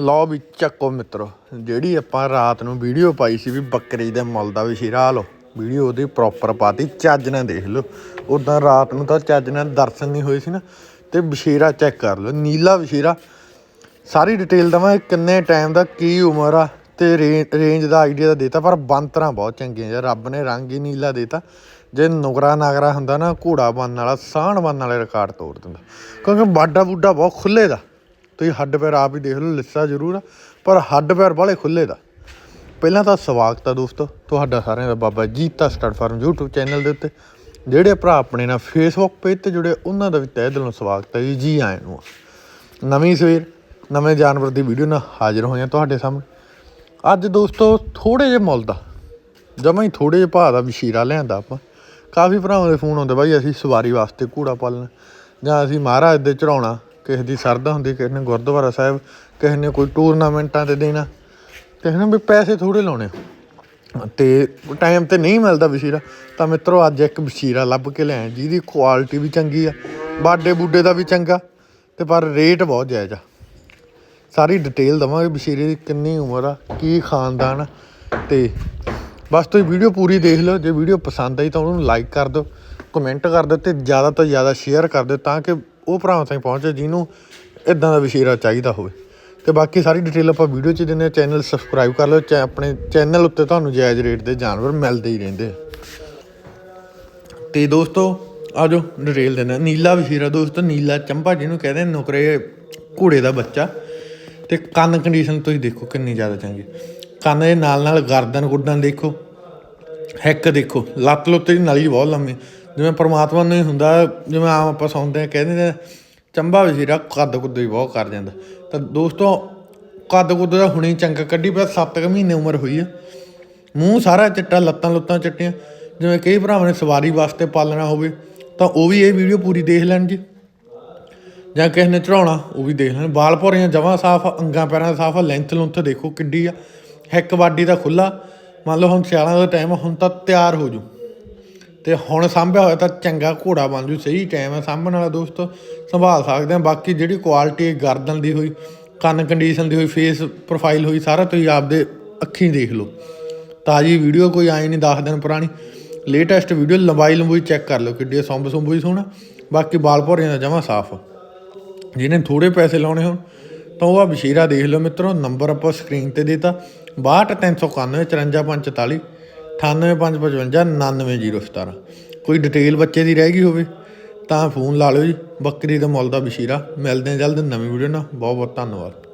ਲਓ ਵੀ ਚੱਕੋ ਮਿੱਤਰੋ, ਜਿਹੜੀ ਆਪਾਂ ਰਾਤ ਨੂੰ ਵੀਡੀਓ ਪਾਈ ਸੀ ਵੀ ਬੱਕਰੀ ਦੇ ਮੁੱਲ ਦਾ ਵਿਸ਼ੇਰਾ ਆ ਲਓ, ਵੀਡੀਓ ਉਹਦੀ ਪ੍ਰੋਪਰ ਪਾਤੀ, ਚੱਜ ਨਾਲ ਦੇਖ ਲਓ। ਉਦਾਂ ਰਾਤ ਨੂੰ ਤਾਂ ਚੱਜ ਨਾਲ ਦਰਸ਼ਨ ਨਹੀਂ ਹੋਏ ਸੀ ਨਾ, ਤੇ ਵਿਸ਼ੇਰਾ ਚੈੱਕ ਕਰ ਲਓ, ਨੀਲਾ ਵਿਸ਼ੇਰਾ ਸਾਰੀ ਡਿਟੇਲ ਦਵਾਂ ਕਿੰਨੇ ਟਾਈਮ ਦਾ, ਕੀ ਉਮਰ ਆ, ਤੇ ਰੇਂਜ ਦਾ ਆਈਡੀਆ ਦਾ ਦੇਤਾ, ਪਰ ਬੰਤਰਾਂ ਬਹੁਤ ਚੰਗੀਆਂ ਯਾਰ, ਰੱਬ ਨੇ ਰੰਗ ਹੀ ਨੀਲਾ ਦੇਤਾ। ਜੇ ਨੁਗਰਾ ਨਾਗਰਾ ਹੁੰਦਾ ਨਾ, ਘੋੜਾ ਬੰਨ ਵਾਲਾ, ਸਾਹਣ ਬੰਨ ਵਾਲੇ ਰਿਕਾਰਡ ਤੋੜ ਦਿੰਦਾ। ਕਿਉਂਕਿ ਬਾਡਾ ਬੁੱਡਾ ਬਹੁਤ ਖੁੱਲੇ ਦਾ ਤੁਸੀਂ ਹੱਡ ਪੈਰ ਆਪ ਹੀ ਦੇਖ ਲਓ, ਲਿੱਸਾ ਜ਼ਰੂਰ ਆ, ਪਰ ਹੱਡ ਪੈਰ ਬਾਲੇ ਖੁੱਲੇ ਦਾ। ਪਹਿਲਾਂ ਤਾਂ ਸਵਾਗਤ ਆ ਦੋਸਤੋ, ਤੁਹਾਡਾ ਸਾਰਿਆਂ ਦਾ Baba Jita start farm YouTube channel ਦੇ ਉੱਤੇ। ਜਿਹੜੇ ਭਰਾ ਆਪਣੇ ਨਾਲ Facebook ਪੇਜ ਤੇ ਜੁੜੇ, ਉਹਨਾਂ ਦਾ ਵੀ ਤਹਿ ਦਿਲੋਂ ਸਵਾਗਤ ਹੈ ਜੀ ਜੀ ਆਇਆਂ ਨੂੰ ਨਵੀਂ ਸਵੇਰ, ਨਵੇਂ ਜਾਨਵਰ ਦੀ ਵੀਡੀਓ ਨਾਲ ਹਾਜ਼ਰ ਹੋਏ ਹਾਂ ਤੁਹਾਡੇ ਸਾਹਮਣੇ। ਅੱਜ ਦੋਸਤੋ ਥੋੜੇ ਜਿਹੇ ਮੁੱਲ ਦਾ, ਜਮਾਂ ਹੀ ਥੋੜੇ ਜਿਹੇ ਭਾਅ ਦਾ ਵਸ਼ੀਰਾ ਲਿਆਂਦਾ ਆਪਾਂ। ਕਾਫੀ ਭਰਾਵਾਂ ਦੇ ਫੋਨ ਆਉਂਦੇ, ਬਾਈ ਅਸੀਂ ਸਵਾਰੀ ਵਾਸਤੇ ਘੋੜਾ ਪਾਲਣਾ, ਜਾਂ ਅਸੀਂ ਮਹਾਰਾਜ ਦੇ ਚੜਾਉਣਾ ਕਿਸੇ ਦੀ ਸਰਦਾ ਹੁੰਦੀ, ਕਿਸੇ ਨੇ ਗੁਰਦੁਆਰਾ ਸਾਹਿਬ, ਕਿਸੇ ਨੇ ਕੋਈ ਟੂਰਨਾਮੈਂਟਾਂ ਤੇ ਦੇਣਾ। ਕਿਸੇ ਨੇ ਵੀ ਪੈਸੇ ਥੋੜੇ ਲਾਉਣੇ। ਤੇ ਟਾਈਮ ਤੇ ਨਹੀਂ ਮਿਲਦਾ ਵਸ਼ੀਰਾ ਤਾਂ ਮਿੱਤਰੋ ਅੱਜ ਇੱਕ ਵਸ਼ੀਰਾ ਲੱਭ ਕੇ ਲੈ ਜਿਹਦੀ ਕੁਆਲਿਟੀ ਵੀ ਚੰਗੀ ਆ, ਬਾਡੇ ਬੁੱਡੇ ਦਾ ਵੀ ਚੰਗਾ, ਤੇ ਪਰ ਰੇਟ ਬਹੁਤ ਜਾਇਜ਼ ਆ। ਸਾਰੀ ਡਿਟੇਲ ਦਵਾਂਗੇ ਬਸ਼ੀਰੇ ਦੀ ਕਿੰਨੀ ਉਮਰ ਆ, ਕੀ ਖਾਨਦਾਨ ਆ, ਤੇ ਬਸ ਤੁਸੀਂ ਵੀਡੀਓ ਪੂਰੀ ਦੇਖ ਲਓ, ਜੇ ਵੀਡੀਓ ਪਸੰਦ ਆਈ ਤਾਂ ਉਹਨੂੰ ਲਾਈਕ ਕਰ ਦਿਓ ਕਮੈਂਟ ਕਰ ਦਿਓ ਤੇ ਜ਼ਿਆਦਾ ਤੋਂ ਜ਼ਿਆਦਾ ਸ਼ੇਅਰ ਕਰ ਦਿਓ ਤਾਂ ਕਿ ਉਹ ਭਰਾਵਾਂ ਤਾਈਂ ਪਹੁੰਚੇ ਜਿਹਨੂੰ ਇਦਾਂ ਦਾ ਵਿਸ਼ੇਰਾ ਚਾਹੀਦਾ ਹੋਵੇ। ਤੇ ਬਾਕੀ ਸਾਰੀ ਡਿਟੇਲ ਆਪਾਂ ਵੀਡੀਓ 'ਚ ਦਿੰਦੇ ਆ ਚੈਨਲ ਸਬਸਕ੍ਰਾਈਬ ਕਰ ਲਓ। ਚੈ ਆਪਣੇ ਚੈਨਲ ਉੱਤੇ ਤੁਹਾਨੂੰ ਜਾਇਜ਼ ਰੇਟ ਦੇ ਜਾਨਵਰ ਮਿਲਦੇ ਹੀ ਰਹਿੰਦੇ ਆ। ਤੇ ਦੋਸਤੋ, ਆਜੋ ਡਿਟੇਲ ਦਿੰਦੇ ਨੀਲਾ ਵਿਸ਼ੇਰਾ ਦੋਸਤੋ, ਨੀਲਾ ਚੰਪਾ ਜਿਹਨੂੰ ਕਹਿੰਦੇ ਨੁਕਰੇ ਘੋੜੇ ਦਾ ਬੱਚਾ। ਤੇ ਕੰਨ ਕੰਡੀਸ਼ਨ ਤੁਸੀਂ ਦੇਖੋ ਕਿੰਨੀ ਜ਼ਿਆਦਾ ਚੰਗੀ। ਕੰਨ ਦੇ ਨਾਲ ਨਾਲ ਗਰਦਨ ਗੁੱਡਨ ਦੇਖੋ। ਹੈਕ ਦੇਖੋ। ਲੱਤ ਲੁੱਤ ਦੀ ਨਲੀ ਬਹੁਤ ਲੰਮੀ। ਜਿਵੇਂ ਪਰਮਾਤਮਾ ਨੂੰ ਹੀ ਹੁੰਦਾ, ਜਿਵੇਂ ਆਮ ਆਪਾਂ ਸੁਣਦੇ ਆ ਕਹਿੰਦੇ ਨੇ ਚੰਬਾ ਵਜ਼ੀਰਾ ਕੱਦ ਕੁੱਦ ਵੀ ਬਹੁਤ ਕਰ ਜਾਂਦਾ। ਤਾਂ ਦੋਸਤੋ, ਕੱਦ ਕੁੱਦ ਦਾ ਹੁਣੇ ਚੰਗਾ ਕੱਢੀ ਪਿਆ 7 ਮਹੀਨੇ ਉਮਰ ਹੋਈ ਆ। ਮੂੰਹ ਸਾਰਾ ਚਿੱਟਾ, ਲੱਤਾਂ ਲੁੱਤਾਂ ਚਿੱਟੀਆਂ। ਜਿਵੇਂ ਕਈ ਭਰਾਵਾਂ ਨੇ ਸਵਾਰੀ ਵਾਸਤੇ ਪਾਲਣਾ ਹੋਵੇ, ਤਾਂ ਉਹ ਵੀ ਇਹ ਵੀਡੀਓ ਪੂਰੀ ਦੇਖ ਲੈਣ ਜੀ। ਜਾਂ ਕਿਸੇ ਨੇ ਚੜਾਉਣਾ ਉਹ ਵੀ ਦੇਖ ਲੈਣ। ਵਾਲ ਭੋਰੀਆਂ ਜਮਾਂ ਸਾਫ਼, ਅੰਗਾਂ ਪੈਰਾਂ ਦਾ ਸਾਫ਼ ਲੈਂਥ ਲੁੰਥ ਦੇਖੋ ਕਿੱਡੀ ਆ। ਹੈਕ ਬਾਡੀ ਦਾ ਖੁੱਲਾ ਮੰਨ ਲਓ ਹੁਣ ਸਿਆਲਾਂ ਦਾ ਟਾਈਮ ਹੁਣ ਤਾਂ ਤਿਆਰ ਹੋ ਜੂ ਤੇ ਹੁਣ ਸਾਂਭਿਆ ਹੋਇਆ ਤਾਂ ਚੰਗਾ ਘੋੜਾ ਬਣ ਜੂ, ਸਹੀ ਟਾਈਮ ਹੈ ਸਾਂਭਣ ਵਾਲਾ ਦੋਸਤੋ, ਸੰਭਾਲ ਸਕਦੇ ਆ ਬਾਕੀ ਜਿਹੜੀ ਕੁਆਲਿਟੀ ਗਰਦਨ ਦੀ ਹੋਈ, ਕੰਨ ਕੰਡੀਸ਼ਨ ਦੀ ਹੋਈ ਫੇਸ ਪ੍ਰੋਫਾਈਲ ਹੋਈ, ਸਾਰਾ ਤੁਸੀਂ ਆਪਦੇ ਅੱਖੀਂ ਦੇਖ ਲਓ। ਤਾਜੀ ਵੀਡੀਓ ਕੋਈ ਆਈ ਨਹੀਂ 10 ਦਿਨ ਪੁਰਾਣੀ। ਲੇਟੈਸਟ ਵੀਡੀਓ ਲੰਬਾਈ ਲੰਬੂਈ ਚੈੱਕ ਕਰ ਲਓ, ਕਿੱਡੀ ਸੰਭ ਸੰਭੂ ਹੀ ਸੋਹਣਾ। ਬਾਕੀ ਬਾਲ ਭੋਰੀਆਂ ਦਾ ਜਮਾ ਸਾਫ਼। ਜਿਹਨੇ ਥੋੜੇ ਪੈਸੇ ਲਾਉਣੇ ਹੋਣ, ਤਾਂ ਉਹ ਆ ਬਸ਼ੀਰਾ ਦੇਖ ਲਓ ਮਿੱਤਰੋ ਨੰਬਰ ਆਪਾਂ ਸਕਰੀਨ ਤੇ ਦੇਤਾ। 62391 54544 98555 99017 ਕੋਈ ਡਿਟੇਲ ਬੱਚੇ ਦੀ ਰਹਿ ਗਈ ਹੋਵੇ ਤਾਂ ਫੋਨ ਲਾ ਲਿਓ ਜੀ ਬੱਕਰੀ ਦੇ ਮੁੱਲ ਦਾ ਬਸ਼ੀਰਾ ਮਿਲਦੇ ਜਲਦ ਨਵੀਂ ਵੀਡੀਓ ਨਾਲ ਬਹੁਤ ਬਹੁਤ ਧੰਨਵਾਦ